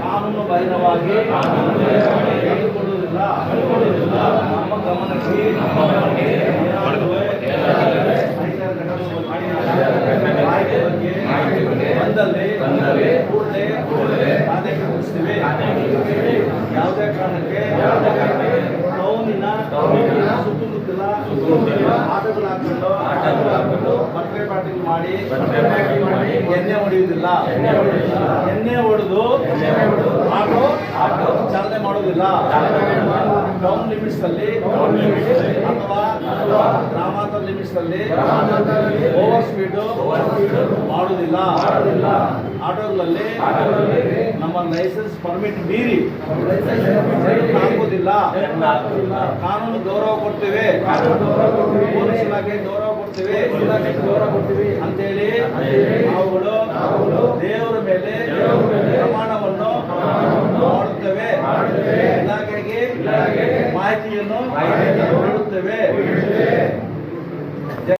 ಕಾನೂನು ಬಾಹಿರವಾಗಿ ನಡೆದುಕೊಳ್ಳುವುದಿಲ್ಲ ನಮ್ಮ ಗಮನಕ್ಕೆ ಮಾಹಿತಿ ಬಗ್ಗೆ ಬಂದಲ್ಲಿ ಕೂಡಲೇ ಕಾರ್ಯಕ್ರಮಿಸ್ತೀವಿ ಯಾವುದೇ ಕಾರಣಕ್ಕೆ ಟೌನಿನ ಸುತ್ತಮುತ್ತಲ ಆಟಗಳು ಹಾಕೊಂಡು ಬರ್ತ್ಡೇ ಪಾರ್ಟಿ ಮಾಡಿ ಎಣ್ಣೆ ಹೊಡೆಯುವುದಿಲ್ಲ. ಎಣ್ಣೆ ಹೊಡೆದು ಆಟೋ ಆಟೋ ಚಾಲನೆ ಮಾಡುವುದಿಲ್ಲ. ಟೌನ್ ಲಿಮಿಟ್ಸ್ ಅಲ್ಲಿ ಅಥವಾ ಗ್ರಾಮಾಂತರ ಲಿಮಿಟ್ಸ್ ಅಲ್ಲಿ ಓವರ್ ಸ್ಪೀಡ್ ಮಾಡುವುದಿಲ್ಲ. ಆಟೋಗಳಲ್ಲಿ ನಮ್ಮ ಲೈಸೆನ್ಸ್ ಪರ್ಮಿಟ್ ಮೀರಿ ಹಾಕುವುದಿಲ್ಲ. ಕಾನೂನು ಗೌರವ ಕೊಡ್ತೇವೆ. ಪೊಲೀಸ್ ಇಲಾಖೆ ಗೌರವ ಕೊಡ್ತೇವೆ. ಅಂತೇಳಿ ಇಲಾಖೆಗೆ ಮಾಹಿತಿಯನ್ನು ನೀಡುತ್ತೇವೆ.